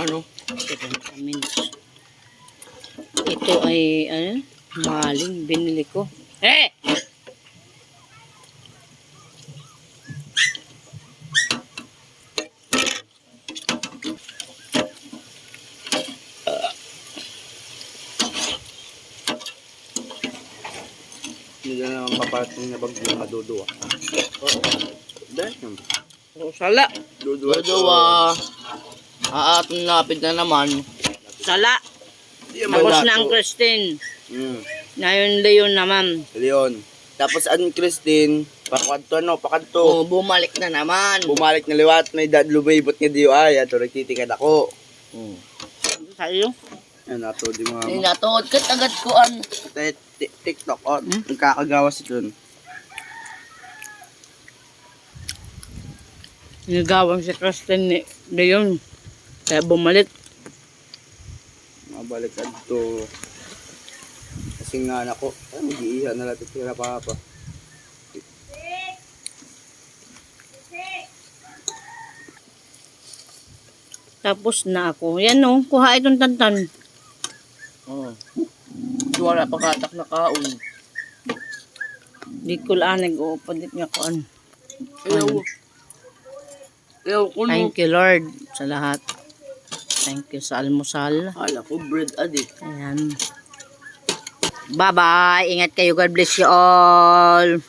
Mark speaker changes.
Speaker 1: Ano?
Speaker 2: 70 minutes. Ito ay, ano, maling binili ko. Eh!
Speaker 3: Hindi na naman paparating na bagyo na dudu ah. Oo. Dahil yun.
Speaker 1: Oh, sala.
Speaker 3: Dudu ah.
Speaker 1: Aatong lapid na naman.
Speaker 2: Sala. Tapos na ang Christine.
Speaker 3: Mm.
Speaker 2: Ngayon Leon naman.
Speaker 3: Leon. Tapos an Christine, pakadto ano, pakadto.
Speaker 1: Oh, bumalik na naman.
Speaker 3: Bumalik na liwat, may dad lumibot nga diyo ay, ato nagtitikad ako.
Speaker 1: Oh.
Speaker 2: Sa iyo.
Speaker 3: Yan ato di mga
Speaker 1: Tinatod ka tagad ko an.
Speaker 3: TikTok on. Nagkakagawas ito.
Speaker 2: Nagawang si Christine ni Leon. Kaya bumalik.
Speaker 3: Mabalik adto. Kasi nga nako, ay mag-iiha na lang tira pa pa.
Speaker 2: Tapos na ako. Yan o, kuha itong tantan.
Speaker 1: Oh. Wala pa katak na kaon.
Speaker 2: Di ko lang nag-uupadit nga kuan.
Speaker 1: Ayaw. Ayaw ko no.
Speaker 2: Thank you Lord sa lahat. Thank you sa almusal.
Speaker 1: Hala ko bread adi.
Speaker 2: Ayan. Bye-bye. Ingat kayo. God bless you all.